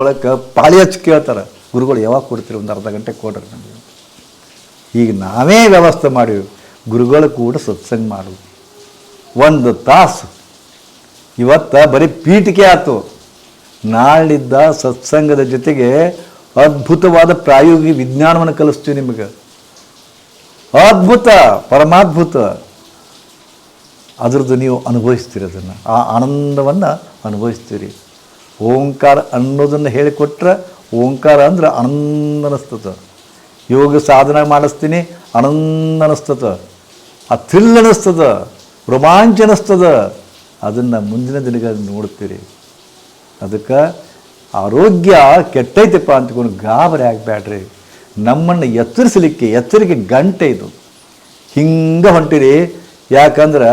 ಒಳಕ್ಕೆ ಪಾಳಿ ಹಚ್ಚಿ ಕೇಳ್ತಾರೆ. ಗುರುಗಳು ಯಾವಾಗ ಕೊಡ್ತೀರಿ? ಒಂದು ಅರ್ಧ ಗಂಟೆ ಕೊಡ್ರಿ ನಮಗೆ. ಈಗ ನಾವೇ ವ್ಯವಸ್ಥೆ ಮಾಡಿವಿ. ಗುರುಗಳು ಕೂಡ ಸತ್ಸಂಗ ಮಾಡು ಒಂದು ತಾಸು. ಇವತ್ತು ಬರೀ ಪೀಠಿಕೆ ಆಯ್ತು ನಾಳಿದ್ದ ಸತ್ಸಂಗದ ಜೊತೆಗೆ ಅದ್ಭುತವಾದ ಪ್ರಾಯೋಗಿಕ ವಿಜ್ಞಾನವನ್ನು ಕಲಿಸ್ತೀವಿ ನಿಮಗೆ. ಅದ್ಭುತ, ಪರಮಾದ್ಭುತ. ಅದರದ್ದು ನೀವು ಅನುಭವಿಸ್ತೀರಿ ಅದನ್ನು. ಆ ಆನಂದವನ್ನು ಅನುಭವಿಸ್ತೀರಿ. ಓಂಕಾರ ಅನ್ನೋದನ್ನು ಹೇಳಿಕೊಟ್ರೆ ಓಂಕಾರ ಅಂದ್ರೆ ಆನಂದ ಅನಿಸ್ತದ ಯೋಗ ಸಾಧನೆ ಮಾಡಿಸ್ತೀನಿ ಆನಂದ ಅನಿಸ್ತದ ಆ ಥ್ರಿಲ್ ಅನಿಸ್ತದ ರೋಮಾಂಚ ಅನಿಸ್ತದ ಅದನ್ನು ಮುಂದಿನ ದಿನಗಳಲ್ಲಿ ನೋಡ್ತೀರಿ. ಅದಕ್ಕೆ ಆರೋಗ್ಯ ಕೆಟ್ಟೈತಪ್ಪ ಅಂತಕೊಂಡು ಗಾಬರಿ ಆಗಬೇಡ್ರಿ ನಮ್ಮನ್ನು ಎತ್ತರಿಸಲಿಕ್ಕೆ ಎಚ್ಚರಿಕೆ ಗಂಟೆ ಇದು. ಹಿಂಗೆ ಹೊಂಟಿರಿ. ಯಾಕಂದ್ರೆ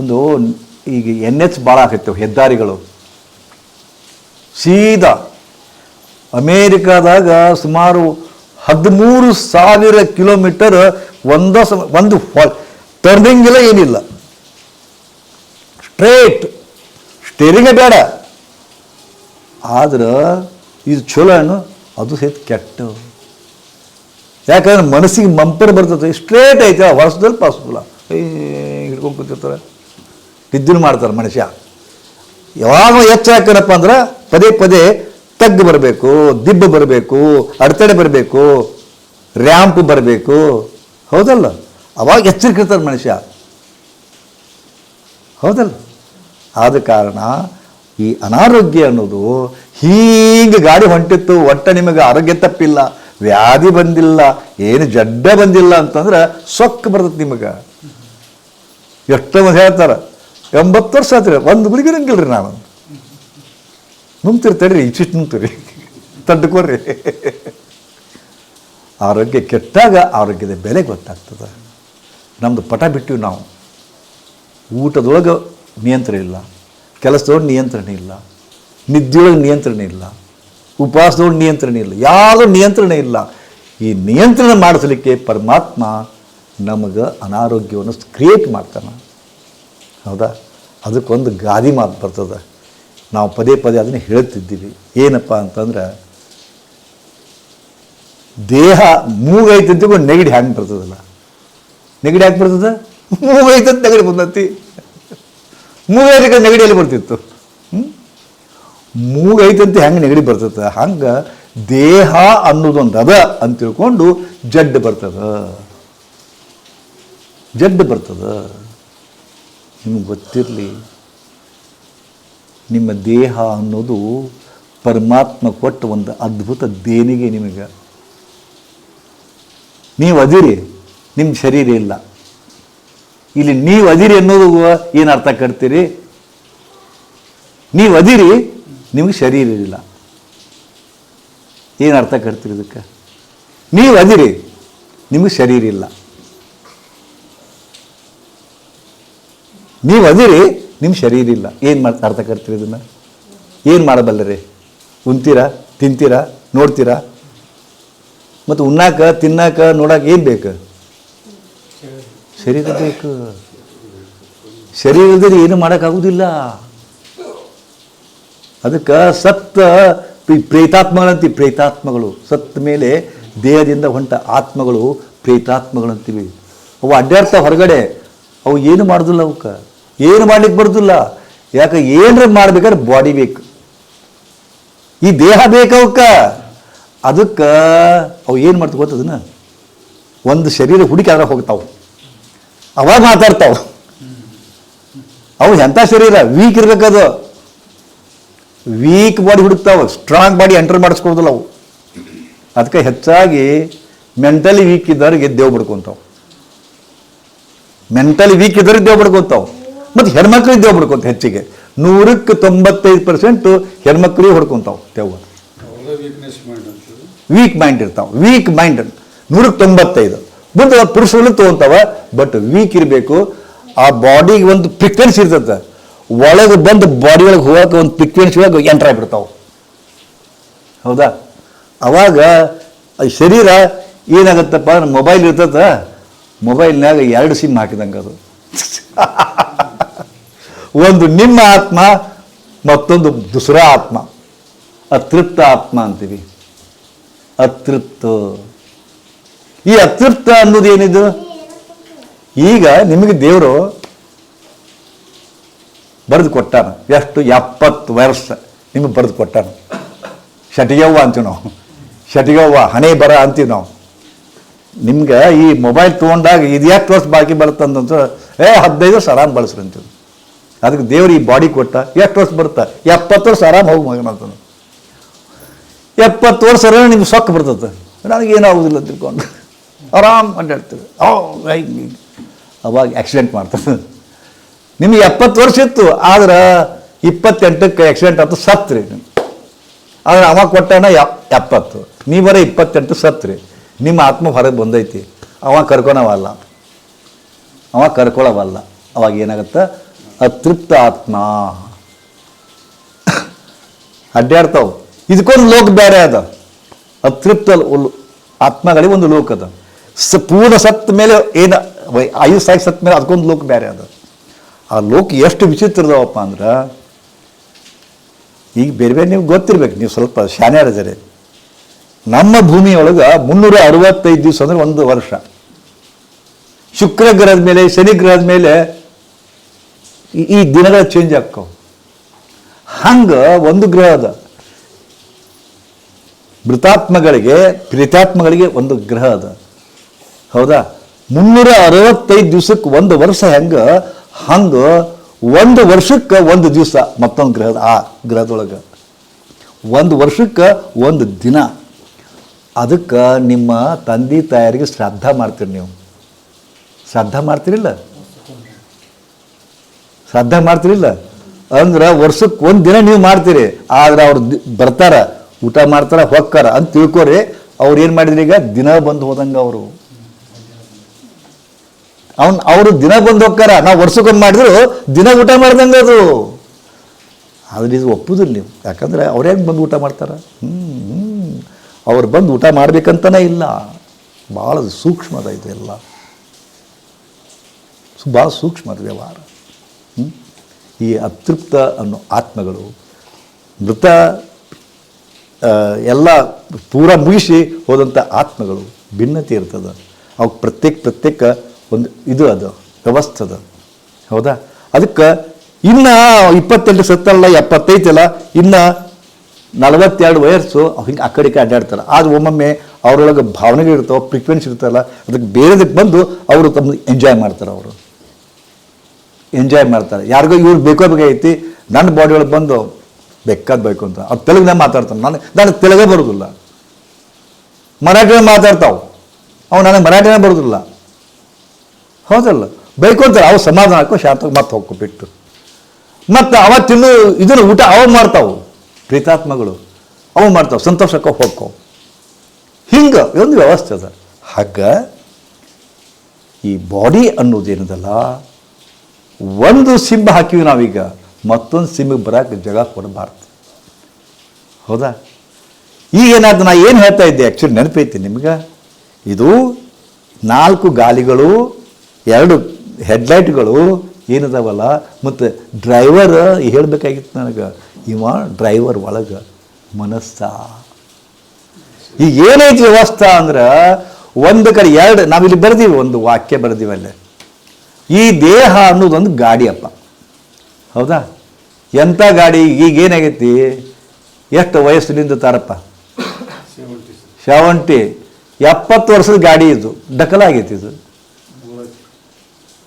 ಒಂದು ಈಗ ಎನ್ ಎಚ್ ಭಾಳ ಆಗತ್ತೆ ಹೆದ್ದಾರಿಗಳು. ಸೀದಾ ಅಮೇರಿಕಾದಾಗ ಸುಮಾರು ಹದಿಮೂರು ಸಾವಿರ ಕಿಲೋಮೀಟರ್ ಒಂದ ಸಮ, ಒಂದು ಟರ್ನಿಂಗ್ ಇಲ್ಲ ಏನಿಲ್ಲ. ಸ್ಟ್ರೇಟ್. ಸ್ಟೇರಿಂಗೇ ಬೇಡ. ಆದ್ರೆ ಇದು ಚಲೋ ಏನು? ಅದು ಸಹಿತ ಕೆಟ್ಟ. ಯಾಕಂದ್ರೆ ಮನಸ್ಸಿಗೆ ಮಂಪರ್ ಬರ್ತದೆ. ಸ್ಟ್ರೇಟ್ ಐತೆ ವರ್ಷದಲ್ಲಿ ಪಾಸ್ಬಲ್ಲ ಏ, ಹಿಡ್ಕೊಂಡು ಕೂತಿರ್ತಾರೆ. ನಿದ್ದಿನ ಮಾಡ್ತಾರೆ ಮನುಷ್ಯ. ಯಾವಾಗ ಹಾಕನಪ್ಪ ಅಂದ್ರೆ ಪದೇ ಪದೇ ತಗ್ಗು ಬರಬೇಕು, ದಿಬ್ಬ ಬರಬೇಕು, ಅಡೆತಡೆ ಬರಬೇಕು, ರ್ಯಾಂಪ್ ಬರಬೇಕು. ಹೌದಲ್ಲ? ಅವಾಗ ಎಚ್ಚರಿಕಿರ್ತಾರೆ ಮನುಷ್ಯ. ಹೌದಲ್ಲ? ಆದ ಕಾರಣ ಈ ಅನಾರೋಗ್ಯ ಅನ್ನೋದು ಹೀಗೆ ಗಾಡಿ ಹೊಂಟಿತ್ತು, ಒಟ್ಟ ನಿಮಗೆ ಆರೋಗ್ಯ ತಪ್ಪಿಲ್ಲ, ವ್ಯಾಧಿ ಬಂದಿಲ್ಲ, ಏನು ಜಡ್ಡ ಬಂದಿಲ್ಲ ಅಂತಂದ್ರೆ ಸೊಕ್ಕ ಬರ್ತದೆ ನಿಮಗೆ. ಎಷ್ಟೋ ಮಂದಿ ಹೇಳ್ತಾರೆ, ಎಂಬತ್ತು ವರ್ಷ ಆತ್ರಿ ಒಂದು ಗುಳಿಗೆ ರೀ ನಾನು. ನುಂಗ್ತಿರಿ ತಡ್ರಿ ಇಷ್ಟಿಷ್ಟು ನುಂಗ್ತೀರಿ ತಡ್ಕೊರ್ರಿ ಆರೋಗ್ಯ ಕೆಟ್ಟಾಗ ಆರೋಗ್ಯದ ಬೆಲೆ ಗೊತ್ತಾಗ್ತದೆ. ನಮ್ಮದು ಪಟ ಬಿಟ್ಟಿವಿ ನಾವು. ಊಟದೊಳಗೆ ನಿಯಂತ್ರಣ ಇಲ್ಲ. ಕೆಲಸದೊಳಗೆ ನಿಯಂತ್ರಣ ಇಲ್ಲ. ನಿದ್ದೆಯೊಳಗೆ ನಿಯಂತ್ರಣ ಇಲ್ಲ. ಉಪವಾಸದೊಳಗೆ ನಿಯಂತ್ರಣ ಇಲ್ಲ. ಯಾವುದೋ ನಿಯಂತ್ರಣ ಇಲ್ಲ. ಈ ನಿಯಂತ್ರಣ ಮಾಡಿಸಲಿಕ್ಕೆ ಪರಮಾತ್ಮ ನಮಗೆ ಅನಾರೋಗ್ಯವನ್ನು ಕ್ರಿಯೇಟ್ ಮಾಡ್ತಾನೆ. ಹೌದಾ? ಅದಕ್ಕೊಂದು ಗಾದಿ ಮಾತು ಬರ್ತದೆ. ನಾವು ಪದೇ ಪದೇ ಅದನ್ನು ಹೇಳ್ತಿದ್ದೀವಿ. ಏನಪ್ಪ ಅಂತಂದ್ರೆ, ದೇಹ ಮೂಗೈತಂತಿಗೂ ನೆಗಡಿ ಹ್ಯಾಂಗೆ ಬರ್ತದಲ್ಲ? ನೆಗಡಿ ಯಾಕೆ ಬರ್ತದೆ? ಮೂಗೈತಂತ ನೆಗಡಿ ಬಂದತಿ. ಮೂಗೈತಕ್ಕೆ ನೆಗಡಿಯಲ್ಲಿ ಬರ್ತಿತ್ತು. ಮೂಗೈತಂತೆ ಹೆಂಗೆ ನೆಗಡಿ ಬರ್ತದೆ? ಹಂಗೆ ದೇಹ ಅನ್ನೋದೊಂದು ಅದ ಅಂತ ತಿಳ್ಕೊಂಡು ಜಡ್ಡು ಬರ್ತದ. ಜಡ್ಡು ಬರ್ತದ. ನಿಮ್ಗೆ ಗೊತ್ತಿರಲಿ. ನಿಮ್ಮ ದೇಹ ಅನ್ನೋದು ಪರಮಾತ್ಮ ಕೊಟ್ಟ ಒಂದು ಅದ್ಭುತ ದೇಣಿಗೆ ನಿಮಗೆ. ನೀವು ಅದಿರಿ, ನಿಮ್ಮ ಶರೀರ ಇಲ್ಲ. ಇಲ್ಲಿ ನೀವು ಅದಿರಿ ಅನ್ನೋದು ಏನು ಅರ್ಥ ಕಟ್ತೀರಿ? ನೀವು ಅದಿರಿ, ನಿಮಗೆ ಶರೀರ ಇಲ್ಲ. ಏನು ಅರ್ಥ ಕಟ್ತೀರಿ ಇದಕ್ಕೆ? ನೀವು ಅದಿರಿ, ನಿಮಗೆ ಶರೀರ ಇಲ್ಲ. ನೀವು ಅದಿರಿ ನಿಮ್ಮ ಶರೀರ ಇಲ್ಲ. ಏನು ಮಾಡಿ ಅರ್ಥ ಕರ್ತೀರಿ ಇದನ್ನು? ಏನು ಮಾಡಬಲ್ಲರಿ ಉಣ್ತೀರಾ? ತಿಂತೀರಾ? ನೋಡ್ತೀರಾ? ಮತ್ತು ಉಣ್ಣಾಕ, ತಿನ್ನಾಕ ನೋಡಕ್ಕೆ ಏನು ಬೇಕು? ಶರೀರ ಬೇಕು. ಶರೀರದಲ್ಲಿ ಏನು ಮಾಡೋಕ್ಕಾಗೋದಿಲ್ಲ. ಅದಕ್ಕೆ ಸತ್ತ ಪ್ರಿ- ಪ್ರೇತಾತ್ಮಗಳಂತೀವಿ. ಪ್ರೇತಾತ್ಮಗಳು. ಸತ್ತ ಮೇಲೆ ದೇಹದಿಂದ ಹೊಂಟ ಆತ್ಮಗಳು ಪ್ರೇತಾತ್ಮಗಳಂತೀವಿ. ಅವು ಅಡ್ಡಾಡ್ತಾ ಹೊರಗಡೆ. ಅವು ಏನು ಮಾಡೋದಿಲ್ಲ ಅವಕ್ಕೆ. ಏನು ಮಾಡ್ಲಿಕ್ಕೆ ಬರೋದಿಲ್ಲ. ಯಾಕೆ ಏನರ ಮಾಡ್ಬೇಕಾದ್ರೆ ಬಾಡಿ ಬೇಕು. ಈ ದೇಹ ಬೇಕವಕ್ಕ ಅದಕ್ಕೆ ಅವು ಏನು ಮಾಡ್ತು ಗೊತ್ತದನ್ನ ಒಂದು ಶರೀರ ಹುಡುಕಿ ಅದ್ರಾಗ ಹೋಗ್ತಾವೆ. ಅವಾಗ ಮಾತಾಡ್ತಾವ. ಅವು ಎಂಥ ಶರೀರ? ವೀಕ್ ಇರ್ಬೇಕದು ವೀಕ್ ಬಾಡಿ ಹುಡುಕ್ತಾವ. ಸ್ಟ್ರಾಂಗ್ ಬಾಡಿ ಎಂಟರ್ ಮಾಡಿಸ್ಕೊಡೋದಿಲ್ಲ ಅವು. ಅದಕ್ಕೆ ಹೆಚ್ಚಾಗಿ ಮೆಂಟಲಿ ವೀಕ್ ಇದ್ದವ್ರಿಗೆ ದೇವ್ ಬಿಡ್ಕೊಂತಾವ್. ಮೆಂಟಲಿ ವೀಕ್ ಇದ್ದವ್ರಿಗೆ ದೇವ್ ಬಿಡ್ಕೊಂತಾವ್. ಮತ್ತು ಹೆಣ್ಮಕ್ಳು ದೇವ್ ಬಿಡ್ಕೊಂತ ಹೆಚ್ಚಿಗೆ. ನೂರಕ್ಕೆ ತೊಂಬತ್ತೈದು ಪರ್ಸೆಂಟ್ ಹೆಣ್ಮಕ್ಳಿಗೆ ಹೊಡ್ಕೊಂತಾವ್ ತೆವ್ವ. ವೀಕ್ ಮೈಂಡ್ ಇರ್ತಾವ. ವೀಕ್ ಮೈಂಡ್ ನೂರಕ್ಕೆ ತೊಂಬತ್ತೈದು. ಮುಂದೆ ಪುರುಷರು ತೊಗೊಂತಾವ ಬಟ್ ವೀಕ್ ಇರಬೇಕು. ಆ ಬಾಡಿಗೆ ಒಂದು ಫ್ರಿಕ್ವೆನ್ಸಿ ಇರ್ತದೆ. ಒಳಗೆ ಬಂದು ಬಾಡಿ ಒಳಗೆ ಹೋಗೋಕೆ ಒಂದು ಫ್ರಿಕ್ವೆನ್ಸಿ ಒಳಗೆ ಎಂಟ್ರ್ ಆಗಿಬಿಡ್ತಾವೆ. ಹೌದಾ? ಅವಾಗ ಶರೀರ ಏನಾಗತ್ತಪ್ಪ? ಮೊಬೈಲ್ ಇರ್ತದ. ಮೊಬೈಲ್ನಾಗ ಎರಡು ಸಿಮ್ ಹಾಕಿದಂಗೆ ಅದು. ಒಂದು ನಿಮ್ಮ ಆತ್ಮ, ಮತ್ತೊಂದು ದುಸರಾ ಆತ್ಮ. ಅತೃಪ್ತ ಆತ್ಮ ಅಂತೀವಿ. ಅತೃಪ್ತ. ಈ ಅತೃಪ್ತ ಅನ್ನೋದು ಏನಿದು? ಈಗ ನಿಮಗೆ ದೇವರು ಬರೆದು ಕೊಟ್ಟಾನ. ಎಷ್ಟು? ಎಪ್ಪತ್ತು ವರ್ಷ ನಿಮಗೆ ಬರೆದು ಕೊಟ್ಟಾನ. ಶಟಿಯವ್ವ ಅಂತೀವಿ ನಾವು. ಶಟಿಯವ್ವ ಹಣೆ ಬರ ಅಂತೀವಿ ನಾವು. ನಿಮ್ಗೆ ಈ ಮೊಬೈಲ್ ತೊಗೊಂಡಾಗ ಇದು ಎಷ್ಟು ವರ್ಷ ಬಾಕಿ ಬರುತ್ತಂತ ಏ, ಹದಿನೈದು ವರ್ಷ ಆರಾಮ್ ಬಳಸ್ರಿ ಅಂತೀವಿ. ಅದಕ್ಕೆ ದೇವ್ರು ಈ ಬಾಡಿ ಕೊಟ್ಟ, ಎಷ್ಟು ವರ್ಷ ಬರುತ್ತಾ? ಎಪ್ಪತ್ತು ವರ್ಷ ಆರಾಮ ಹೋಗಿ ಮಗನ ಅಂತಾನೆ ಎಪ್ಪತ್ತು ವರ್ಷ ನಿಮ್ಗೆ ಸೊಕ್ಕ ಬರ್ತದೆ. ನನಗೇನಾಗೋದಿಲ್ಲ ತಿಳ್ಕೊಂಡು. ಆರಾಮ್ ಅಡ್ಡಾಡ್ತೀವಿ ಓ ಅವಾಗ ಆಕ್ಸಿಡೆಂಟ್ ಮಾಡ್ತದೆ. ನಿಮ್ಗೆ ಎಪ್ಪತ್ತು ವರ್ಷ ಇತ್ತು, ಆದ್ರೆ ಇಪ್ಪತ್ತೆಂಟಕ್ಕೆ ಆಕ್ಸಿಡೆಂಟ್ ಆಯ್ತು ಸತ್ರಿ ನೀವು ಆದ್ರೆ ಅವ ಕೊಟ್ಟನ ಎಪ್- ಎಪ್ಪತ್ತು. ನೀ ಇಪ್ಪತ್ತೆಂಟು ಸತ್ರಿ. ನಿಮ್ಮ ಆತ್ಮ ಹೊರಗೆ ಬಂದೈತಿ. ಅವ ಕರ್ಕೊಳವಲ್ಲ. ಅವ ಕರ್ಕೊಳವಲ್ಲ. ಅವಾಗ ಏನಾಗುತ್ತೆ? ಅತೃಪ್ತ ಆತ್ಮ ಅಡ್ಡಾಡ್ತಾವ. ಇದಕ್ಕೊಂದು ಲೋಕ ಬೇರೆ ಅದ. ಅತೃಪ್ತ ಆತ್ಮಗಳಿಗೆ ಒಂದು ಲೋಕ ಅದ. ಸ ಪೂರ್ಣ ಸತ್ತ ಮೇಲೆ ಏನು ವೈ- ಸಾಯಿ ಸತ್ತ ಮೇಲೆ ಅದಕ್ಕೊಂದು ಲೋಕ ಬೇರೆ ಅದ. ಆ ಲೋಕ ಎಷ್ಟು ವಿಚಿತ್ರ ಇದಾವಪ್ಪ ಅಂದ್ರೆ, ಈಗ ಬೇರೆ ಬೇರೆ ನೀವು ಗೊತ್ತಿರ್ಬೇಕು, ನೀವು ಸ್ವಲ್ಪ ಶಾನ್ಯಾರಿದ್ದಾರೆ ನಮ್ಮ ಭೂಮಿಯೊಳಗೆ ಮುನ್ನೂರ ಅರವತ್ತೈದು ದಿವಸ ಅಂದ್ರೆ ಒಂದು ವರ್ಷ. ಶುಕ್ರ ಗ್ರಹದ ಮೇಲೆ, ಶನಿ ಗ್ರಹದ ಮೇಲೆ ಈ- ದಿನಗಳ ಚೇಂಜ್ ಆಗ್ತಾವ ಹಂಗೆ ಒಂದು ಗ್ರಹ ಅದ. ಮೃತಾತ್ಮಗಳಿಗೆ, ಪ್ರೀತಾತ್ಮಗಳಿಗೆ ಒಂದು ಗ್ರಹ ಅದ. ಹೌದಾ? ಮುನ್ನೂರ ಅರವತ್ತೈದು ದಿವಸಕ್ಕೆ ಒಂದು ವರ್ಷ ಹೆಂಗ? ಹಂಗ ಒಂದು ವರ್ಷಕ್ಕೆ ಒಂದು ದಿವಸ ಮತ್ತೊಂದು ಗ್ರಹದ ಆ ಗ್ರಹದೊಳಗೆ. ಒಂದು ವರ್ಷಕ್ಕೆ ಒಂದು ದಿನ. ಅದಕ್ಕೆ ನಿಮ್ಮ ತಂದೆ ತಾಯರಿಗೆ ಶ್ರದ್ಧಾ ಮಾಡ್ತೀರಿ ನೀವು. ಶ್ರದ್ಧಾ ಮಾಡ್ತೀರಿಲ್ಲ? ಶ್ರಾದ್ದ ಮಾಡ್ತಿರಲಿಲ್ಲ ಅಂದ್ರೆ ವರ್ಷಕ್ಕೆ ಒಂದು ದಿನ ನೀವು ಮಾಡ್ತೀರಿ. ಆದ್ರೆ ಅವ್ರು ಬರ್ತಾರ, ಊಟ ಮಾಡ್ತಾರ, ಹೊಕ್ಕಾರ ಅಂತ ತಿಳ್ಕೊರಿ. ಅವ್ರು ಏನು ಮಾಡಿದ್ರಿ ಈಗ? ದಿನ ಬಂದು ಹೋದಂಗೆ ಅವರು. ಅವ್ನು, ಅವರು ದಿನ ಬಂದು ಹೋಗ್ತಾರ ನಾವು ವರ್ಷಕ್ಕೊಂದು ಮಾಡಿದ್ರು, ದಿನ ಊಟ ಮಾಡ್ದಂಗೆ ಅದು. ಆದ್ರೆ ಇದು ಒಪ್ಪುದಿಲ್ಲ ನೀವು. ಯಾಕಂದ್ರೆ ಅವ್ರು ಹೆಂಗೆ ಬಂದು ಊಟ ಮಾಡ್ತಾರ? ಹ್ಞೂ ಅವ್ರು ಬಂದು ಊಟ ಮಾಡ್ಬೇಕಂತನೇ ಇಲ್ಲ. ಭಾಳ ಸೂಕ್ಷ್ಮದ ಇದು ಎಲ್ಲ. ಭಾಳ ಸೂಕ್ಷ್ಮದ ವ್ಯವಹಾರ? ಈ ಅತೃಪ್ತ ಅನ್ನೋ ಆತ್ಮಗಳು ಮೃತ ಎಲ್ಲ ಪೂರ ಮುಗಿಸಿ ಹೋದಂಥ ಆತ್ಮಗಳು ಭಿನ್ನತೆ ಇರ್ತದೆ. ಅವಕ್ಕೆ ಪ್ರತ್ಯೇಕ ಪ್ರತ್ಯೇಕ ಒಂದು ಇದು ಅದು, ವ್ಯವಸ್ಥೆ ಅದ. ಹೌದಾ? ಅದಕ್ಕೆ ಇನ್ನು ಇಪ್ಪತ್ತೆಂಟು ಸತ್ತಲ್ಲ, ಎಪ್ಪತ್ತೈತಲ್ಲ, ಇನ್ನು ನಲವತ್ತೆರಡು ವಯಸ್ಸು ಹಿಂಗೆ ಆ ಕಡೆ ಅಡ್ಡಾಡ್ತಾರೆ. ಆದ್ರೆ ಒಮ್ಮೊಮ್ಮೆ ಅವರೊಳಗೆ ಭಾವನೆಗಳು ಇರ್ತಾವೆ ಫ್ರೀಕ್ವೆನ್ಸಿ ಇರ್ತಲ್ಲ ಅದಕ್ಕೆ ಬೇರೆದಕ್ಕೆ ಬಂದು ಅವರು ತಮ್ಮ ಎಂಜಾಯ್ ಮಾಡ್ತಾರೆ ಅವರು. ಎಂಜಾಯ್ ಮಾಡ್ತಾರೆ. ಯಾರಿಗೋ ಇವ್ರು ಬೇಕೋ ಬೇಕಾಗೈತಿ ನನ್ನ ಬಾಡಿ ಒಳಗೆ ಬಂದು ಬೇಕಾದ ಬೇಕು ಅಂತ. ಅವ್ರು ತೆಲುಗಿನಾಗ ಮಾತಾಡ್ತಾನೆ. ನನಗೆ ನನಗೆ ತೆಲುಗೇ ಬರೋದಿಲ್ಲ. ಮರಾಠಿನ ಮಾತಾಡ್ತಾವೆ. ಅವು ನನಗೆ ಮರಾಠಿನೇ ಬರೋದಿಲ್ಲ. ಹೌದಲ್ಲ? ಬೇಕು ಅಂತಾರೆ ಅವು ಸಮಾಧಾನ ಹಾಕೋ ಶಾಂತ ಮತ್ತೆ ಹೋಗ್ಕೊ ಬಿಟ್ಟು ಮತ್ತು ಅವತ್ತಿನ್ನು ಇದನ್ನು ಊಟ ಅವು ಮಾಡ್ತಾವು. ಪ್ರೀತಾತ್ಮಗಳು. ಅವು ಮಾಡ್ತಾವೆ. ಸಂತೋಷಕ್ಕೆ ಹೋಗ್ಕೋ. ಹಿಂಗೆ ಒಂದು ವ್ಯವಸ್ಥೆ ಅದ. ಹಾಗ ಈ ಬಾಡಿ ಅನ್ನೋದೇನದಲ್ಲ? ಒಂದು ಸಿಂಬ ಹಾಕಿವಿ ನಾವೀಗ, ಮತ್ತೊಂದು ಸಿಂಬಿಗೆ ಬರಕ್ಕೆ ಜಾಗ ಕೊಡಬಾರ್ದು. ಹೌದಾ? ಈಗ ಏನಾದ್ರು ನಾ ಏನು ಹೇಳ್ತಾ ಇದ್ದೆ? ಆ್ಯಕ್ಚುಲಿ ನೆನಪೈತಿ ನಿಮ್ಗೆ. ಇದು ನಾಲ್ಕು ಗಾಲಿಗಳು, ಎರಡು ಹೆಡ್ಲೈಟ್ಗಳು ಏನದಾವಲ್ಲ, ಮತ್ತು ಡ್ರೈವರ್ ಹೇಳಬೇಕಾಗಿತ್ತು ನನಗೆ. ಇವ ಡ್ರೈವರ್ ಒಳಗೆ, ಮನಸ್ಸ? ಈಗ ಏನೈತಿ ವ್ಯವಸ್ಥೆ ಅಂದ್ರೆ, ಒಂದು ಕಡೆ ಎರಡು, ನಾವಿಲ್ಲಿ ಬರ್ದೀವಿ, ಒಂದು ವಾಕ್ಯ ಬರ್ದೀವಿ ಅಲ್ಲೇ. ಈ ದೇಹ ಅನ್ನೋದೊಂದು ಗಾಡಿಯಪ್ಪ. ಹೌದಾ? ಎಂಥ ಗಾಡಿ? ಈಗ ಏನಾಗೈತಿ? ಎಷ್ಟು ವಯಸ್ಸಿನಿಂದ ತಾರಪ್ಪ? ಸೆವೆಂಟಿ ಎಪ್ಪತ್ತು ವರ್ಷದ ಗಾಡಿ ಇದು. ಡಕಲಾಗೈತಿ ಇದು.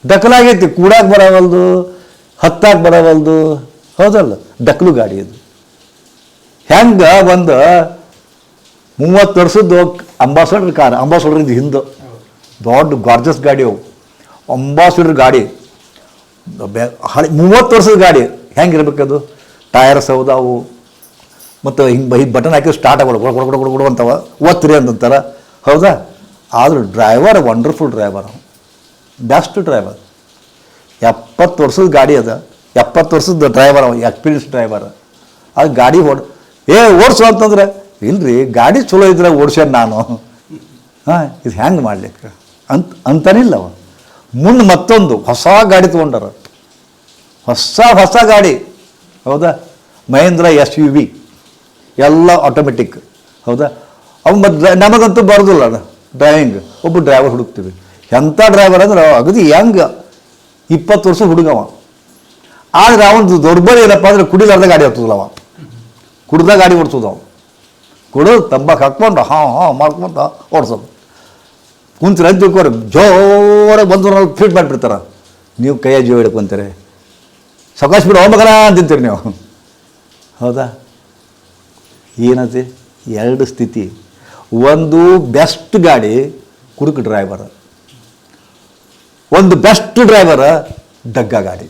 ಡಕಲಾಗೈತಿ ಕೂಡಕ್ಕೆ ಬರವಲ್ದು ಹತ್ತಾಕ್ ಬರವಲ್ದು. ಹೌದಲ್ಲ? ಡಕಲು ಗಾಡಿ ಇದು. ಹೆಂಗೆ ಒಂದು ಮೂವತ್ತು ವರ್ಷದ್ದು ಅಂಬಾಸಡರ್ ಕಾರ್, ಅಂಬಾಸಡರ್ ಇದು ಹಿಂದೆ. ದೊಡ್ಡ ಗಾರ್ಜಸ್ ಗಾಡಿ ಅವು. ಅಂಬಾಸಿಡರ್ ಗಾಡಿ ಹಳೆ ಮೂವತ್ತು ವರ್ಷದ ಗಾಡಿ ಅದು. ಟೈರ್ಸ್ ಹೌದಾವು ಮತ್ತು ಹಿಂಗೆ ಹಿಂಗೆ ಬಟನ್ ಹಾಕಿ ಸ್ಟಾರ್ಟ್ ಆಗೋದು ಗುಡ ಗುಡ ಅಂತವ ಒತ್ತಿರಿ ಅಂತಂತಾರ. ಹೌದಾ? ಆದರೂ driver wonderful driver best driver ಎಪ್ಪತ್ತು ವರ್ಷದ ಗಾಡಿ ಅದ. ಎಪ್ಪತ್ತು ವರ್ಷದ ಡ್ರೈವರ್ ಅವ ಎಕ್ಸ್ಪೀರಿಯನ್ಸ್ ಡ್ರೈವರ್ ಅದು ಗಾಡಿ ಓಡ್ ಏ, ಓಡಿಸು ಅಂತಂದ್ರೆ, ಇಲ್ರಿ, ಗಾಡಿ ಚಲೋ ಇದ್ರೆ ಓಡಿಸ್ಯಾನ ನಾನು. ಹಾಂ, ಇದು ಹೆಂಗೆ ಮಾಡ್ಲಿಕ್ಕೆ? ಅಂತ ಅಂತಾನಿಲ್ಲ ಅವ ಮುಂದೆ ಮತ್ತೊಂದು ಹೊಸ ಗಾಡಿ ತೊಗೊಂಡಾರ. ಹೊಸ ಹೊಸ ಗಾಡಿ. ಹೌದಾ? ಮಹೇಂದ್ರ ಎಸ್ ಯು ವಿ ಎಲ್ಲ ಆಟೋಮೆಟಿಕ್ ಹೌದಾ? ಅವು ಮತ್ತು ನಮಗಂತೂ ಬರೋದಿಲ್ಲ ಡ್ರೈವಿಂಗ್ ಒಬ್ಬ ಡ್ರೈವರ್ ಹುಡುಕ್ತೀವಿ. ಎಂಥ ಡ್ರೈವರ್ ಅಂದ್ರೆ ಅಗದಿ ಹೆಂಗೆ ಇಪ್ಪತ್ತು ವರ್ಷ ಹುಡುಗವ. ಆದರೆ ಅವನದು ದೌರ್ಬಲ್ಯ ಏನಪ್ಪ ಅಂದ್ರೆ ಕುಡಿಲಾರ್ದ ಗಾಡಿ ಹತ್ತದಲ್ಲ ಅವ. ಕುಡ್ದ ಗಾಡಿ ಓಡಿಸೋದು ಅವ. ಕುಡಿದು ತಂಬಾಕು ಹಾಕ್ಕೊಂಡು, ಹಾಂ ಹಾಂ ಮಾಡ್ಕೊಂತ ಓಡಿಸೋದು. ಕುಂತ್ರೆ ರದ್ದು ತಿಳ್ಕೊರಿ ಜೋರಾಗಿ ಬಂದು ಫೀಟ್ ಮಾಡಿಬಿಡ್ತಾರೆ. ನೀವು ಕೈಯ ಜೀವ ಹಿಡ್ಕೊಂತಾರೆ. ಸಕಾಶ ಬಿಡು ಹೋಗ್ಬೇಕಲ್ಲ ಅಂತಿರ್ತೀರಿ ನೀವು. ಹೌದಾ? ಏನಂತೆ? ಎರಡು ಸ್ಥಿತಿ. ಒಂದು ಬೆಸ್ಟ್ ಗಾಡಿ ಕುಡುಕು ಡ್ರೈವರ್ ಒಂದು ಬೆಸ್ಟ್ ಡ್ರೈವರ್ ಡಗ್ಗ ಗಾಡಿ.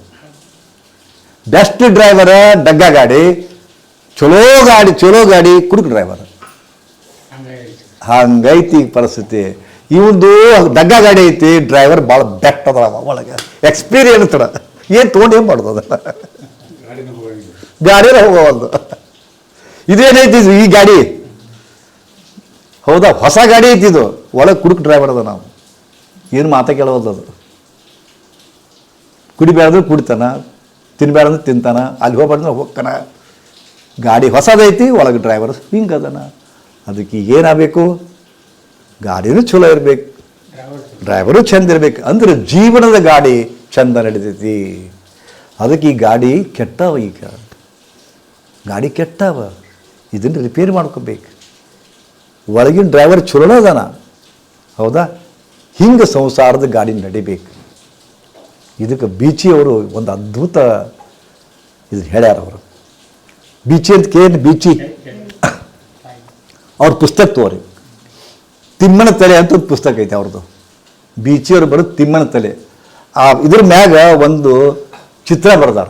ಬೆಸ್ಟ್ ಡ್ರೈವರ್ ಡಗ್ಗ ಗಾಡಿ. ಚಲೋ ಗಾಡಿ ಚಲೋ ಗಾಡಿ ಕುಡುಕು ಡ್ರೈವರ್ ಹಂಗೈತಿ. ಪರಿಸ್ಥಿತಿ. ಇವಂದು ದಗ್ಗ ಗಾಡಿ ಐತಿ ಡ್ರೈವರ್ ಭಾಳ ಬೆಟ್ಟದ ಒಳಗೆ. ಎಕ್ಸ್ಪೀರಿಯನ್ಸ್ ಅದ. ಏನು ತೊಗೊಂಡು ಏನು ಮಾಡೋದು ಅದನ್ನು ಗಾಡಿನ ಹೋಗೋದು ಇದೇನೈತಿ ಇದು ಈ ಗಾಡಿ? ಹೌದಾ, ಹೊಸ ಗಾಡಿ ಐತಿ ಇದು. ಒಳಗೆ ಕುಡುಕ್ ಡ್ರೈವರ್ ಅದ ನಾವು. ಏನು ಮಾತಾ ಕೇಳೋದು ಅದು? ಕುಡಿಬೇಡಂದ್ರೆ ಕುಡಿತಾನ ತಿನ್ಬೇಡಂದ್ರೆ ತಿಂತಾನ, ಅಲ್ಲಿ ಹೋಗ್ಬಾರ್ದ್ರೆ ಹೋಗ್ತಾನ. ಗಾಡಿ ಹೊಸದೈತಿ ಒಳಗೆ ಡ್ರೈವರ್ ಹಿಂಗೆ ಅದಕ್ಕೆ ಈಗ ಏನಾಗಬೇಕು ಗಾಡಿನೂ ಚಲೋ ಇರಬೇಕು. ಡ್ರೈವರು ಚಂದ ಇರಬೇಕು. ಅಂದ್ರೆ ಜೀವನದ ಗಾಡಿ ಚಂದ ನಡೀತೈತಿ. ಅದಕ್ಕೆ ಈ ಗಾಡಿ ಕೆಟ್ಟವ ಈಗ. ಗಾಡಿ ಕೆಟ್ಟವ. ಇದನ್ನ ರಿಪೇರಿ ಮಾಡ್ಕೋಬೇಕು. ಒಳಗಿನ ಡ್ರೈವರ್ ಚಲೋ ಅದಾನ. ಹೌದಾ? ಹಿಂಗೆ ಸಂಸಾರದ ಗಾಡಿ ನಡಿಬೇಕು. ಇದಕ್ಕೆ ಬೀಚಿಯವರು ಒಂದು ಅದ್ಭುತ ಇದು ಹೇಳ್ಯಾರ ಅವರು. ಬೀಚಿ ಅಂತ ಕೇಳಿ ಬೀಚಿ ಅವ್ರ ಪುಸ್ತಕ ತೋರಿ. ತಿಮ್ಮನ ತಲೆ ಅಂತ ಒಂದು ಪುಸ್ತಕ ಐತೆ ಅವ್ರದ್ದು. ಬೀಚಿಯವ್ರು ಬರೋದು ತಿಮ್ಮನ ತಲೆ. ಆ ಇದ್ರ ಮ್ಯಾಗ ಒಂದು ಚಿತ್ರ ಬರ್ದಾರ.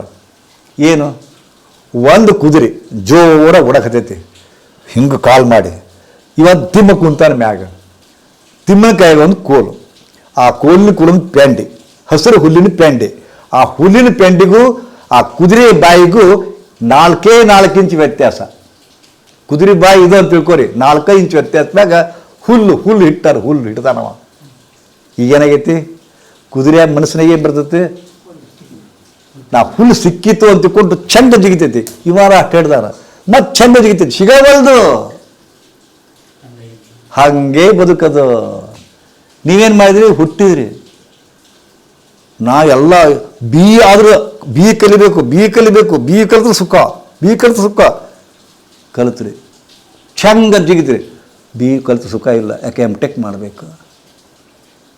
ಏನು? ಒಂದು ಕುದುರೆ ಜೋರ ಓಡಕತೈತಿ. ಹಿಂಗೆ ಕಾಲ್ ಮಾಡಿ. ಇವತ್ತು ತಿಮ್ಮ ಕುಂತಾನ ಮ್ಯಾಗ. ತಿಮ್ಮನ ಕೈಗೆ ಒಂದು ಕೋಲು. ಆ ಕೋಲಿನ ಕುಲೊಂದು ಪೆಂಡಿ. ಹಸಿರು ಹುಲ್ಲಿನ ಪೆಂಡಿ. ಆ ಹುಲ್ಲಿನ ಪೆಂಡಿಗೂ, ಆ ಕುದುರೆ ಬಾಯಿಗೂ ನಾಲ್ಕೇ ನಾಲ್ಕು ಇಂಚು ವ್ಯತ್ಯಾಸ. ಕುದುರೆ ಬಾಯಿ ಇದು ಅಂತ ತಿಳ್ಕೊರಿ. ನಾಲ್ಕೈ ಇಂಚು ವ್ಯತ್ಯಾಸ ಮ್ಯಾಗ ಹುಲ್ಲು ಹುಲ್ಲು ಇಟ್ಟಾರ, ಹುಲ್ಲು ಹಿಡ್ತಾನವ ಈಗೇನಾಗೈತಿ? ಕುದುರೆ ಮನಸ್ಸಿನಾಗ ಏನು ಬರ್ತೈತಿ. ನಾ ಹುಲ್ಲು ಸಿಕ್ಕಿತ್ತು ಅಂತ ತಿಳ್ಕೊಂಡು ಚಂದ ಜಿಗಿತೈತಿ. ಇವಾರ ಕೇಳ್ದಾರ, ಮತ್ತೆ ಚಂದ ಜಿಗಿತೈತಿ. ಸಿಗವಲ್ದು. ಹಂಗೆ ಬದುಕದು. ನೀವೇನು ಮಾಡಿದ್ರಿ? ಹುಟ್ಟಿದ್ರಿ. ನಾ ಎಲ್ಲ ಬಿ ಆದ್ರೆ ಬಿ ಕಲಿಬೇಕು ಬಿ ಕಲಿಬೇಕು, ಬಿ ಕಲಿತು ಸುಖ, ಬಿ ಕಲಿತು ಸುಖ. ಕಲಿತ್ರಿ. ಚಂದ ಜಿಗಿದ್ರಿ ಬಿ ಕಲಿತು ಸುಖ ಇಲ್ಲ. ಯಾಕೆ ಎಂ ಟೆಕ್ ಮಾಡಬೇಕು?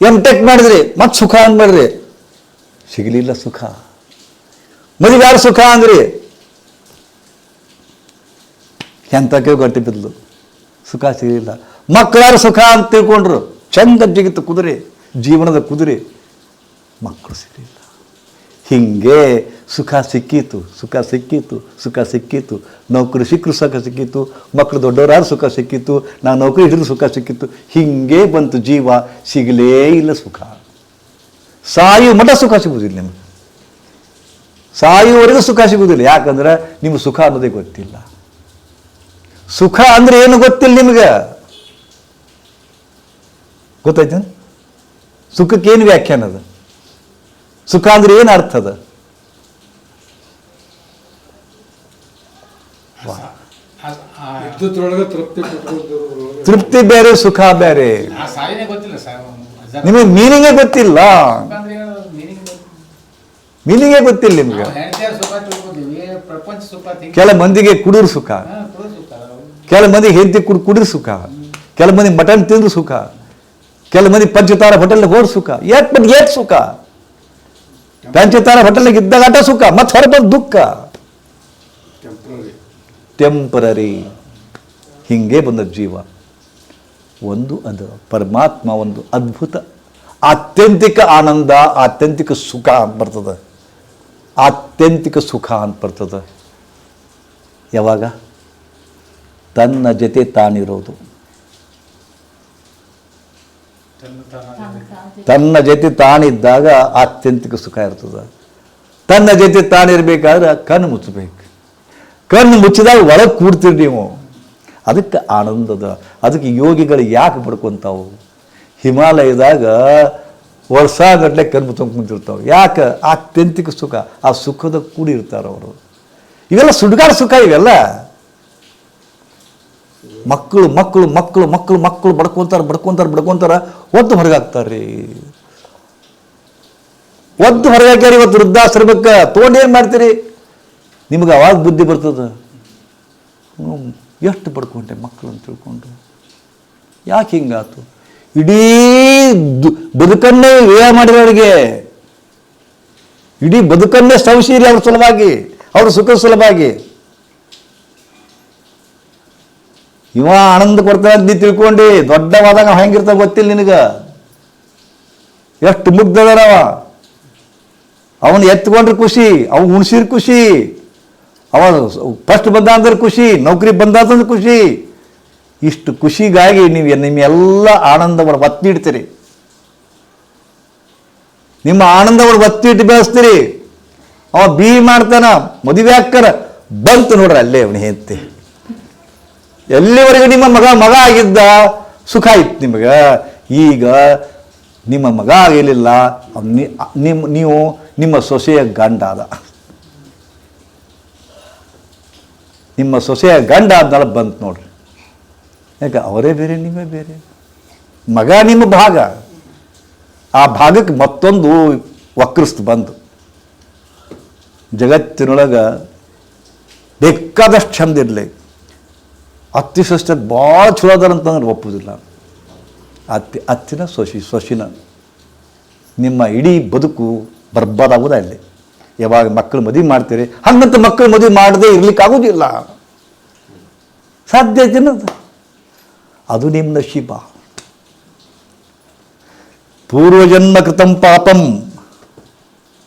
ಎಂ ಟೆಕ್ ಮಾಡಿದ್ರಿ, ಮತ್ತೆ ಸುಖ ಅಂದ್ಬೇಡ್ರಿ ಸಿಗಲಿಲ್ಲ ಸುಖ. ಮದುವೆ ಯಾರು ಸುಖ ಅಂದ್ರಿ? ಎಂಥಕ್ಕೆ ಗಟ್ಟಿ ಬಿದ್ಲು. ಸುಖ ಸಿಗಲಿಲ್ಲ. ಮಕ್ಕಳಾರು ಸುಖ ಅಂತ ತಿಳ್ಕೊಂಡ್ರು? ಚಂದ ಜಿಗಿತು ಕುದುರೆ, ಜೀವನದ ಕುದುರೆ ಮಕ್ಕಳು ಸಿಗಲಿಲ್ಲ. ಹಿಂಗೆ ಸುಖ ಸಿಕ್ಕಿತು ಸುಖ ಸಿಕ್ಕಿತು ಸುಖ ಸಿಕ್ಕಿತು. ನೌಕರಿ ಸಿಕ್ಕರು ಸುಖ ಸಿಕ್ಕಿತ್ತು ಮಕ್ಕಳು ದೊಡ್ಡವರಾದ್ರೂ ಸುಖ ಸಿಕ್ಕಿತ್ತು ನಾ ನೌಕರಿ ಹಿಡಿದು ಸುಖ ಸಿಕ್ಕಿತ್ತು ಹಿಂಗೆ ಬಂತು ಜೀವ, ಸಿಗಲೇ ಇಲ್ಲ ಸುಖ. ಸಾಯು ಮಠ ಸುಖ ಸಿಗುವುದಿಲ್ಲ ನಿಮಗೆ. ಸಾಯುವವರೆಗೂ ಸುಖ ಸಿಗುವುದಿಲ್ಲ. ಯಾಕಂದ್ರೆ ನಿಮ್ಗೆ ಸುಖ ಅನ್ನೋದೇ ಗೊತ್ತಿಲ್ಲ. ಸುಖ ಅಂದ್ರೆ ಏನು ಗೊತ್ತಿಲ್ಲ ನಿಮ್ಗೆ? ಸುಖಕ್ಕೆ ಏನು ವ್ಯಾಖ್ಯಾನ ಅದ? ಸುಖ ಅಂದ್ರೆ ಏನು ಅರ್ಥ ಅದ? ತೃಪ್ತಿ ಬೇರೆ ಸುಖ ಬೇರೆ. ಆ ಸಾಲಿನೇ ಗೊತ್ತಿಲ್ಲ ಸರ್ ನಿಮಗೆ ಮೀನಿಂಗೇ ಗೊತ್ತಿಲ್ಲ. ಮೀನಿಂಗೇ ಗೊತ್ತಿಲ್ಲ. ನಿಮ್ಗೆ. ಕೆಲ ಮಂದಿಗೆ ಕುಡಿದ್ರು ಸುಖ. ಕೆಲ ಮಂದಿ ಹೆಂಡತಿ ಕುಡ್ ಕುಡಿದ್ರು ಸುಖ. ಕೆಲ ಮಂದಿ ಮಟನ್ ತಿಂದ್ರು ಸುಖ. ಕೆಲ ಮಂದಿ ಪಂಚತಾರ ಹೋಟೆಲ್ ಹೋಡ್ ಸುಖ. ಏಟ್ ಬಟ್ ಏಟ್ ಸುಖ? ಪಂಚತಾರ ಹೋಟೆಲ್ನಾಗ ಇದ್ದಾಗ ಸುಖ ಮತ್ತೆ ಹೊರ ಬಂದು ದುಃಖ ಟೆಂಪ್ರರಿ ಟೆಂಪರರಿ ಹಿಂಗೆ ಬಂದ ಜೀವ ಒಂದು ಅದು ಪರಮಾತ್ಮ ಒಂದು ಅದ್ಭುತ ಆತ್ಯಂತಿಕ ಆನಂದ ಆತ್ಯಂತಿಕ ಸುಖ ಅಂತ ಬರ್ತದೆ ಆತ್ಯಂತಿಕ ಸುಖ ಅಂತ ಬರ್ತದೆ ಯಾವಾಗ ತನ್ನ ಜೊತೆ ತಾನಿರೋದು ತನ್ನ ತಾನ ತನ್ನ ಜೊತೆ. ತಾನಿದ್ದಾಗ ಆತ್ಯಂತಿಕ ಸುಖ ಇರ್ತದೆ. ತನ್ನ ಜೊತೆ ತಾನಿರಬೇಕಾದ್ರೆ ಕಣ್ಣು ಮುಚ್ಚಬೇಕು. ಕಣ್ಣು ಮುಚ್ಚಿದಾಗ ಒಳಗೆ ಕೂಡ್ತೀರಿ ನೀವು. ಅದಕ್ಕೆ ಆನಂದದ ಅದಕ್ಕೆ ಯೋಗಿಗಳು ಯಾಕೆ ಪಡ್ಕೊಂತಾವು? ಹಿಮಾಲಯದಾಗ ವರ್ಷ ಗಟ್ಟಲೆ ಕಣ್ಣು ಮುಚ್ಕೊಂಡು ಕುಂತಿರ್ತಾವೆ. ಯಾಕೆ? ಆತ್ಯಂತಿಕ ಸುಖ. ಆ ಸುಖದ ಕೂಡಿರ್ತಾರೆ ಅವರು ಇವೆಲ್ಲ ಸುಡ್ಗಾಡ ಸುಖ ಇವೆಲ್ಲ. ಮಕ್ಕಳು ಮಕ್ಕಳು ಮಕ್ಕಳು ಮಕ್ಕಳು ಮಕ್ಕಳು ಬಡ್ಕೊಂತಾರೆ ಬಡ್ಕೊಂತಾರೆ ಬಡ್ಕೊಂತಾರೆ, ಒದ್ದು ಹೊರಗೆ ರೀ ಒದ್ದು ಹೊರಗಾಕ್ಯಾರ ಇವತ್ತು ವೃದ್ಧಾಶ್ರಮಕ್ಕೆ. ತೊಗೊಂಡು ಏನು ಮಾಡ್ತೀರಿ? ನಿಮಗೆ ಅವಾಗ ಬುದ್ಧಿ ಬರ್ತದೆ. ಎಷ್ಟು ಬಡ್ಕೊಂಡೆ ಮಕ್ಕಳು ಅಂತ ತಿಳ್ಕೊಂಡು. ಯಾಕೆ ಹಿಂಗಾತು ಇಡೀ ಬದುಕನ್ನೇ ವ್ಯಯ ಮಾಡಿದವರಿಗೆ ಇಡೀ ಬದುಕನ್ನೇ ಸಂಶೀರಿ ಅವ್ರ ಸುಲಭವಾಗಿ ಅವ್ರ ಸುಖ ಸಲುವಾಗಿ. ಇವ ಆನಂದ ಕೊಡ್ತಾನೆ ಅಂತ ನೀ ತಿಳ್ಕೊಂಡು, ದೊಡ್ಡವಾದಾಗ ಹೆಂಗಿರ್ತಾವ ಗೊತ್ತಿಲ್ಲ ನಿನಗೆ. ಎಷ್ಟು ಮುಗ್ಧದಾರವ ಅವನು ಎತ್ಕೊಂಡ್ರೆ ಖುಷಿ ಅವ್ನು ಉಣ್ಸಿರ್ ಖುಷಿ. ಅವ ಫಸ್ಟ್ ಬಂದ ಅಂದ್ರೆ ಖುಷಿ, ನೌಕರಿ ಬಂದ ಅಂತಂದ್ರೆ ಖುಷಿ. ಇಷ್ಟು ಖುಷಿಗಾಗಿ ನೀವು ನಿಮ್ಮೆಲ್ಲ ಆನಂದವನ್ನು ಒತ್ತಿಡ್ತೀರಿ. ನಿಮ್ಮ ಆನಂದವನ್ನು ಒತ್ತಿಟ್ಟು ಬೆಳೆಸ್ತೀರಿ. ಅವ ಬಿ ಮಾಡ್ತಾನ, ಮದುವೆ ಹಾಕ್ತಾರ ಬಂತು ನೋಡ್ರಿ ಅಲ್ಲೇ ಅವನು ಹೆಂಡತಿ. ಎಲ್ಲಿವರೆಗೆ ನಿಮ್ಮ ಮಗ ಮಗ ಆಗಿದ್ದ ಸುಖ ಇತ್ತು ನಿಮಗೆ? ಈಗ ನಿಮ್ಮ ಮಗ ಆಗಿರಲಿಲ್ಲ ನಿಮ್ಮ ನೀವು ನಿಮ್ಮ ಸೊಸೆಯ ಗಂಡ ಅದ ನಿಮ್ಮ ಸೊಸೆಯ ಗಂಡ ಆದ್ಮೇಲೆ ಬಂತು ನೋಡ್ರಿ. ಯಾಕೆ, ಅವರೇ ಬೇರೆ ನಿಮ್ಮೇ ಬೇರೆ? ಮಗ ನಿಮ್ಮ ಭಾಗ. ಆ ಭಾಗಕ್ಕೆ ಮತ್ತೊಂದು ವಕ್ರಿಸ್ತು ಬಂದು. ಜಗತ್ತಿನೊಳಗೆ ಬೇಕಾದಷ್ಟು ಚಂದ ಅತ್ತಿ ಸೊಸೆ ಭಾಳ ಚಲೋ ಅದಾರ ಅಂತಂದ್ರೆ ಒಪ್ಪುದಿಲ್ಲ ಅತ್ತಿ, ಅತ್ತಿನ ಸೊಸಿ, ಸೊಸಿನ ನಿಮ್ಮ ಇಡೀ ಬದುಕು ಬರ್ಬಾದಾಗೋದ ಅಲ್ಲಿ ಯಾವಾಗ ಮಕ್ಕಳು ಮದುವೆ ಮಾಡ್ತೀರಿ? ಹಂಗಂತ ಮಕ್ಕಳು ಮದುವೆ ಮಾಡದೇ ಇರ್ಲಿಕ್ಕೆ ಆಗೋದಿಲ್ಲ ಸಾಧ್ಯ ಜನದ ಅದು ನಿಮ್ಮ ನಶೀಬ. ಪೂರ್ವಜನ್ಮ ಕೃತಂ ಪಾಪಂ.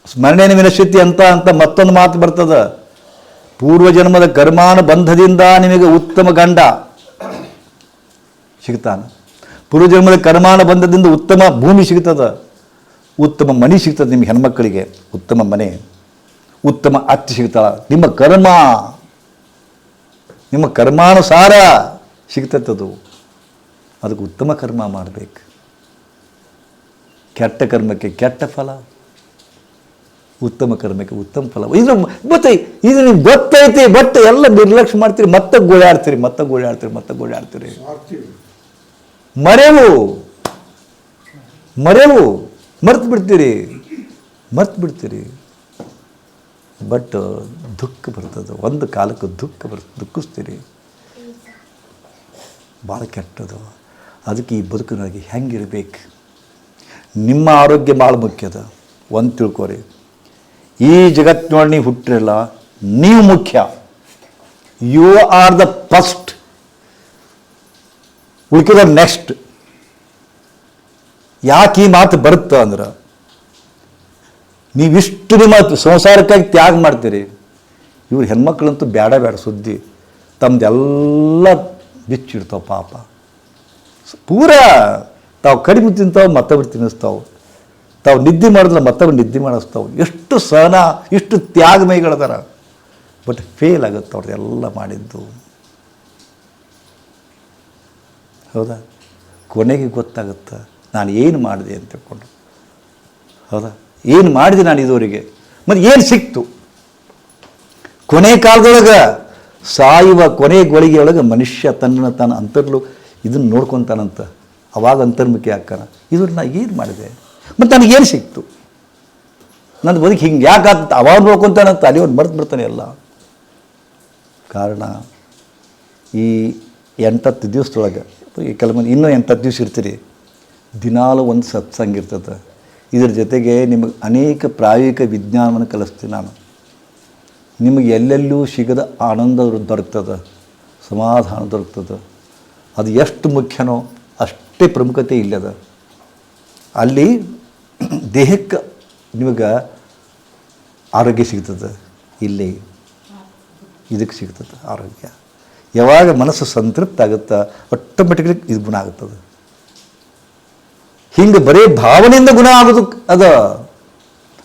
ಸ್ಮರಣೆನ ವಿನಶ್ಯತಿ ಅಂತ ಅಂತ ಮತ್ತೊಂದು ಮಾತು ಬರ್ತದ. ಪೂರ್ವಜನ್ಮದ ಕರ್ಮಾನುಬಂಧದಿಂದ ನಿಮಗೆ ಉತ್ತಮ ಗಂಡ ಸಿಗ್ತಾನ ಪೂರ್ವಜನ್ಮದ ಕರ್ಮಾನುಬಂಧದಿಂದ ಉತ್ತಮ ಭೂಮಿ ಸಿಗ್ತದ ಉತ್ತಮ ಮನೆ ಸಿಗ್ತದೆ ನಿಮ್ಮ ಹೆಣ್ಮಕ್ಕಳಿಗೆ ಉತ್ತಮ ಮನೆ, ಉತ್ತಮ ಅತ್ತಿ ಸಿಗ್ತಾಳ ನಿಮ್ಮ ಕರ್ಮ, ನಿಮ್ಮ ಕರ್ಮಾನುಸಾರ ಸಿಗ್ತತ್ತದು ಅದಕ್ಕೆ ಉತ್ತಮ ಕರ್ಮ ಮಾಡಬೇಕು. ಕೆಟ್ಟ ಕರ್ಮಕ್ಕೆ ಕೆಟ್ಟ ಫಲ. ಉತ್ತಮ ಕರ್ಮಕ್ಕೆ ಉತ್ತಮ ಫಲ. ಇದು ಮತ್ತೆ ಇದು ನಿಮ್ಗೆ ಗೊತ್ತೈತಿ ಬಟ್ ಎಲ್ಲ ನಿರ್ಲಕ್ಷ್ಯ ಮಾಡ್ತೀರಿ ಮತ್ತೆ ಗೋಳಾಡ್ತೀರಿ ಮತ್ತೆ ಗೋಳಾಡ್ತೀರಿ ಮತ್ತೆ ಗೋಳಾಡ್ತೀರಿ. ಮರೆವು ಮರೆವು ಮರ್ತು ಬಿಡ್ತೀರಿ ಮರ್ತು ಬಿಡ್ತೀರಿ. ಬಟ್ ದುಃಖ ಬರ್ತದೆ ಒಂದು ಕಾಲಕ್ಕೆ ದುಃಖ ಬರ್ ದುಃಖಿಸ್ತೀರಿ. ಭಾಳ ಕೆಟ್ಟದು. ಅದಕ್ಕೆ ಈ ಬದುಕಿನಾಗಿ ಹೆಂಗಿರ್ಬೇಕು? ನಿಮ್ಮ ಆರೋಗ್ಯ ಭಾಳ ಮುಖ್ಯದ. ಒಂದು ತಿಳ್ಕೊರಿ. ಈ ಜಗತ್ತಿನೊಳಗೆ ನೀವು ಹುಟ್ಟಿರಲ್ಲ, ನೀವು ಮುಖ್ಯ. ಯು ಆರ್ ದ ಫಸ್ಟ್ ಉಳ್ಕಿದ ನೆಕ್ಸ್ಟ್ ಯಾಕೆ ಈ ಮಾತು ಬರುತ್ತೆ ಅಂದ್ರೆ ನೀವಿಷ್ಟು ನಿಮ್ಮ ಸಂಸಾರಕ್ಕಾಗಿ ತ್ಯಾಗ ಮಾಡ್ತೀರಿ, ಇವ್ರು ಹೆಣ್ಮಕ್ಳಂತೂ ಬೇಡ ಬೇಡ ಸುದ್ದಿ. ತಮ್ಮದೆಲ್ಲ ಬಿಚ್ಚಿಡ್ತಾವ ಪಾಪ. ಪೂರ ತಾವು ಕಡಿಮೆ ತಿಂತಾವೆ, ಮತ್ತೊಬ್ರು ತಿನ್ನಿಸ್ತಾವೆ. ತಾವು ನಿದ್ದೆ ಮಾಡಿದ್ರೆ ಮತ್ತವ್ರು ನಿದ್ದೆ ಮಾಡಿಸ್ತಾವೆ. ಎಷ್ಟು ಸಹನ ಇಷ್ಟು ತ್ಯಾಗಮಯಗಳದಾರ ಬಟ್ ಫೇಲ್ ಆಗುತ್ತೆ ಅವ್ರದ್ದೆಲ್ಲ ಮಾಡಿದ್ದು. ಹೌದಾ? ಕೊನೆಗೆ ಗೊತ್ತಾಗುತ್ತೆ, ನಾನು ಏನು ಮಾಡಿದೆ ಅಂತ ತಿಳ್ಕೊಂಡು. ಹೌದಾ? ಏನು ಮಾಡಿದೆ ನಾನು ಇದುವರೆಗೆ? ಮತ್ತು ಏನು ಸಿಕ್ತು? ಕೊನೆ ಕಾಲದೊಳಗೆ ಸಾಯುವ ಕೊನೆ ಗಳಿಗೆಯೊಳಗೆ ಮನುಷ್ಯ ತನ್ನ ತಾನು ಅಂತರ್ಲು ಇದನ್ನು ನೋಡ್ಕೊತಾನಂತ. ಅವಾಗ ಅಂತರ್ಮುಖಿ ಹಾಕಾನ ಇದನ್ನು ನಾನು ಏನು ಮಾಡಿದೆ? ಮತ್ತು ನನಗೇನು ಸಿಕ್ತು? ನನ್ನ ಬದುಕು ಹಿಂಗೆ ಯಾಕೆ ಅವಾಗ ಅಂತ ನನ್ನ ತಲೆಯವ್ರು ಮರೆತು ಬಿಡ್ತಾನೆ ಎಲ್ಲ. ಕಾರಣ ಈ ಎಂಟತ್ತು ದಿವಸದೊಳಗೆ, ಈ ಕೆಲವೊಂದು ಇನ್ನೂ ಎಂಟತ್ತು ದಿವಸ ಇರ್ತೀರಿ. ದಿನಾಲು ಒಂದು ಸತ್ಸಂಗ ಇರ್ತದೆ. ಇದ್ರ ಜೊತೆಗೆ ನಿಮಗೆ ಅನೇಕ ಪ್ರಾಯೋಗಿಕ ವಿಜ್ಞಾನವನ್ನು ಕಲಿಸ್ತೀನಿ ನಾನು. ನಿಮಗೆ ಎಲ್ಲೆಲ್ಲೂ ಸಿಗದ ಆನಂದ ದೊರಕ್ತದೆ, ಸಮಾಧಾನ ದೊರಕ್ತದೆ. ಅದು ಎಷ್ಟು ಮುಖ್ಯನೋ ಅಷ್ಟೇ ಪ್ರಮುಖತೆ ಇಲ್ಲದ. ಅಲ್ಲಿ ದೇಹಕ್ಕೆ ನಿಮಗೆ ಆರೋಗ್ಯ ಸಿಗ್ತದೆ. ಇಲ್ಲಿ ಇದಕ್ಕೆ ಸಿಗ್ತದೆ ಆರೋಗ್ಯ. ಯಾವಾಗ ಮನಸ್ಸು ಸಂತೃಪ್ತ ಆಗುತ್ತಾ ಆಟೋಮೆಟಿಕ್ಲಿ ಇದು ಗುಣ ಆಗುತ್ತದೆ. ಹಿಂಗೆ ಬರೀ ಭಾವನೆಯಿಂದ ಗುಣ ಆಗೋದು ಅದ.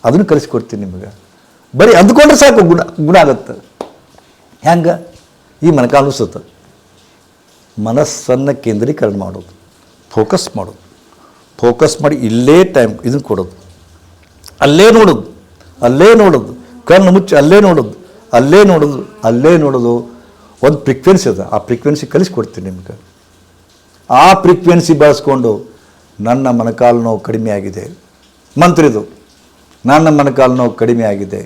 ಅದನ್ನು ಕಲಿಸ್ಕೊಡ್ತೀನಿ ನಿಮಗೆ. ಬರೀ ಅಂದ್ಕೊಂಡ್ರೆ ಸಾಕು ಗುಣ ಗುಣ ಆಗುತ್ತೆ. ಹೆಂಗೆ ಈ ಮನಕಾಲು ಅನಿಸುತ್ತೆ ಮನಸ್ಸನ್ನು ಕೇಂದ್ರೀಕರಣ ಮಾಡೋದು ಫೋಕಸ್ ಮಾಡೋದು. ಫೋಕಸ್ ಮಾಡಿ ಇಲ್ಲೇ ಟೈಮ್ ಇದನ್ನು ಕೊಡೋದು. ಅಲ್ಲೇ ನೋಡೋದು ಅಲ್ಲೇ ನೋಡೋದು, ಕಣ್ಣು ಮುಚ್ಚಿ ಅಲ್ಲೇ ನೋಡೋದು ಅಲ್ಲೇ ನೋಡೋದು ಅಲ್ಲೇ ನೋಡೋದು. ಒಂದು ಫ್ರೀಕ್ವೆನ್ಸಿ ಅದ, ಆ ಫ್ರೀಕ್ವೆನ್ಸಿ ಕಲಿಸ್ಕೊಡ್ತೀನಿ ನಿಮ್ಗೆ. ಆ ಫ್ರೀಕ್ವೆನ್ಸಿ ಬಳಸ್ಕೊಂಡು ನನ್ನ ಮನಕಾಲು ನೋವು ಕಡಿಮೆ ಆಗಿದೆ. ಮಂತ್ರಿದು ನನ್ನ ಮನಕಾಲು ನೋವು ಕಡಿಮೆ ಆಗಿದೆ.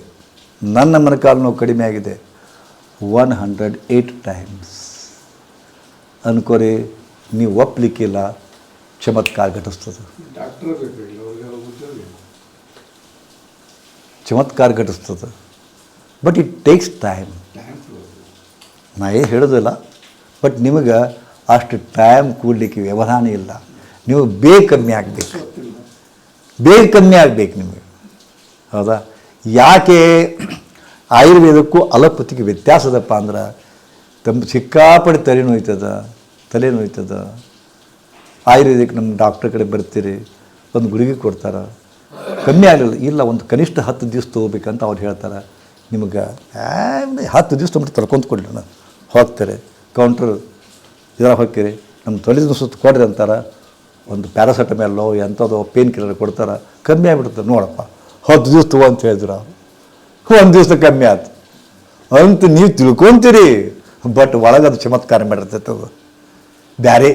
ನನ್ನ ಮನಕಾಲು ನೋವು ಕಡಿಮೆ ಆಗಿದೆ. ಒನ್ ಹಂಡ್ರೆಡ್ ಏಯ್ಟ್ ಟೈಮ್ಸ್ ಅನ್ಕೋರಿ, ನೀವು ಒಪ್ಪಲಿಕ್ಕಿಲ್ಲ ಚಮತ್ಕಾರ ಘಟಿಸ್ತದೆ. ಚಮತ್ಕಾರ ಘಟಿಸ್ತದೆ. ಬಟ್ ಇಟ್ ಟೇಕ್ಸ್ ಟೈಮ್ ನಾ ಏನು ಹೇಳೋದಿಲ್ಲ. ಬಟ್ ನಿಮಗೆ ಅಷ್ಟು ಟೈಮ್ ಕೂಡಲಿಕ್ಕೆ ವ್ಯವಧಾನ ಇಲ್ಲ. ನೀವು ಬೇಗ ಕಮ್ಮಿ ಆಗಬೇಕು. ಬೇಗ ಕಮ್ಮಿ ಆಗಬೇಕು ನಿಮಗೆ. ಹೌದಾ? ಯಾಕೆ ಆಯುರ್ವೇದಕ್ಕೂ ಅಲಪತಿಗೆ ವ್ಯತ್ಯಾಸದಪ್ಪ ಅಂದ್ರೆ ತಮ್ಮ ಸಿಕ್ಕಾಪಟ್ಟೆ ತಲೆ ನೋಯ್ತದ ಆಯುರ್ವೇದಕ್ಕೆ ನಮ್ಮ ಡಾಕ್ಟ್ರ್ ಕಡೆ ಬರ್ತೀರಿ, ಒಂದು ಗುಳಿಗೆ ಕೊಡ್ತಾರೆ. ಕಮ್ಮಿ ಆಗಲಿಲ್ಲ, ಇಲ್ಲ, ಒಂದು ಕನಿಷ್ಠ ಹತ್ತು ದಿವಸ ತೊಗೋಬೇಕಂತ ಅವ್ರು ಹೇಳ್ತಾರೆ. ನಿಮಗೆ ಹತ್ತು ದಿವಸ ತೊಗೊಂಡು ತೊಳ್ಕೊಂತ ಕೊಡಲಿ ನಾನು. ಹೋಗ್ತಾರೆ ಕೌಂಟ್ರ್ ಇದರ ಹೋಗ್ತೀರಿ ನಮ್ಮ ತೊಳೆದ ಸುತ್ತ ಕೊಡ್ರಿ ಅಂತಾರೆ. ಒಂದು ಪ್ಯಾರಾಸೆಟಮಲ್ಲೋ ಎಂಥದೋ ಪೇನ್ ಕಿಲ್ಲರ್ ಕೊಡ್ತಾರೆ. ಕಮ್ಮಿ ಆಗಿಬಿಡುತ್ತೆ ನೋಡಪ್ಪ. ಹತ್ತು ದಿವಸ ತಗೋ ಅಂತ ಹೇಳಿದ್ರು ಒಂದು ದಿವಸ ಕಮ್ಮಿ ಆಯ್ತು. ಅಂತ ನೀವು ತಿಳ್ಕೊತೀರಿ. ಬಟ್ ಒಳಗೆ ಅದು ಚಮತ್ಕಾರ ಮಾಡಿರ್ತೈತೆ ಅದು. ಬ್ಯಾರೆ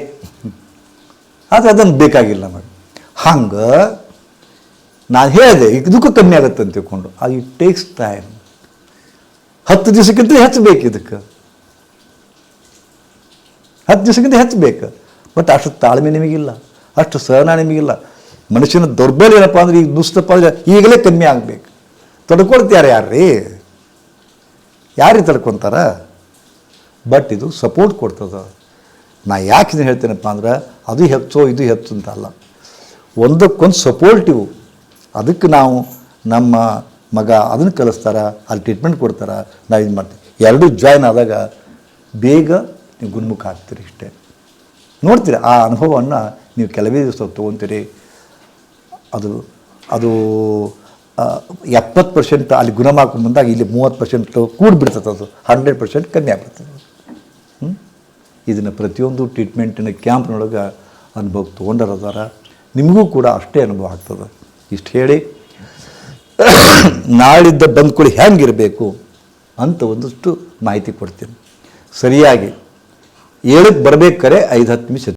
ಆದರೆ ಅದನ್ನು ಬೇಕಾಗಿಲ್ಲ ನಮಗೆ. ಹಂಗೆ ನಾನು ಹೇಳಿದೆ ಇದಕ್ಕೂ ಕಮ್ಮಿ ಆಗುತ್ತೆ ಅಂತ ತಿಳ್ಕೊಂಡು. ಅದು ಇಟ್ ಟೇಕ್ಸ್ ಟೈಮ್ ಹತ್ತು ದಿವಸಕ್ಕಿಂತ ಹೆಚ್ಚು ಬೇಕು ಇದಕ್ಕೆ. ಹತ್ತು ದಿವಸಕ್ಕಿಂತ ಹೆಚ್ಚು ಬೇಕು. ಬಟ್ ಅಷ್ಟು ತಾಳ್ಮೆ ನಿಮಗಿಲ್ಲ. ಅಷ್ಟು ಸಹನ ನಿಮಗಿಲ್ಲ. ಮನುಷ್ಯನ ದೌರ್ಬಲ್ಯ ಏನಪ್ಪ ಅಂದ್ರೆ ಈಗ ದುಸ್ತಪ್ಪ ಅಂದ್ರೆ ಈಗಲೇ ಕಮ್ಮಿ ಆಗಬೇಕು. ತಡ್ಕೊಳ್ತಾರೆ ಯಾರ್ರೀ? ಯಾರೀ ತಡ್ಕೊತಾರ? ಬಟ್ ಇದು ಸಪೋರ್ಟ್ ಕೊಡ್ತದ. ನಾ ಯಾಕೆ ಹೇಳ್ತೇನಪ್ಪ ಅಂದ್ರೆ ಅದು ಹೆಚ್ಚೋ ಇದು ಹೆಚ್ಚು ಅಂತ ಅಲ್ಲ ಒಂದಕ್ಕೊಂದು ಸಪೋರ್ಟಿವ್ ಅದಕ್ಕೆ ನಾವು ನಮ್ಮ ಮಗ ಅದನ್ನು ಕಲಿಸ್ತಾರೆ, ಅಲ್ಲಿ ಟ್ರೀಟ್ಮೆಂಟ್ ಕೊಡ್ತಾರ ನಾವು ಇದು ಮಾಡ್ತೀವಿ. ಎರಡೂ ಜಾಯ್ನ್ ಆದಾಗ ಬೇಗ ನೀವು ಗುಣಮುಖ ಆಗ್ತೀರಿ ಇಷ್ಟೇ. ನೋಡ್ತೀರಿ, ಆ ಅನುಭವವನ್ನು ನೀವು ಕೆಲವೇ ದಿವಸ ತೊಗೊತೀರಿ. ಅದು ಅದು ಎಪ್ಪತ್ತು ಪರ್ಸೆಂಟ್ ಅಲ್ಲಿ ಗುಣಮಾಕೊಂಡು ಬಂದಾಗ ಇಲ್ಲಿ ಮೂವತ್ತು ಪರ್ಸೆಂಟ್ ಕೂಡಿಬಿಡ್ತದೆ ಅದು. ಹಂಡ್ರೆಡ್ ಪರ್ಸೆಂಟ್ ಕಮ್ಮಿ ಆಗ್ಬಿಡ್ತದೆ? ಇದನ್ನು ಪ್ರತಿಯೊಂದು ಟ್ರೀಟ್ಮೆಂಟಿನ ಕ್ಯಾಂಪ್ನೊಳಗೆ ಅನುಭವ ತೊಗೊಂಡರದಾರ, ನಿಮಗೂ ಕೂಡ ಅಷ್ಟೇ ಅನುಭವ ಆಗ್ತದೆ. ಇಷ್ಟು ಹೇಳಿ, ನಾಳಿದ್ದ ಬಂದ್ಕೊಳ್ಳಿ ಹೆಂಗಿರಬೇಕು ಅಂತ ಒಂದಷ್ಟು ಮಾಹಿತಿ ಕೊಡ್ತೀನಿ. ಸರಿಯಾಗಿ ಏಳಕ್ಕೆ ಬರಬೇಕಾರೆ ಐದು ಹತ್ತು ನಿಮಿಷ.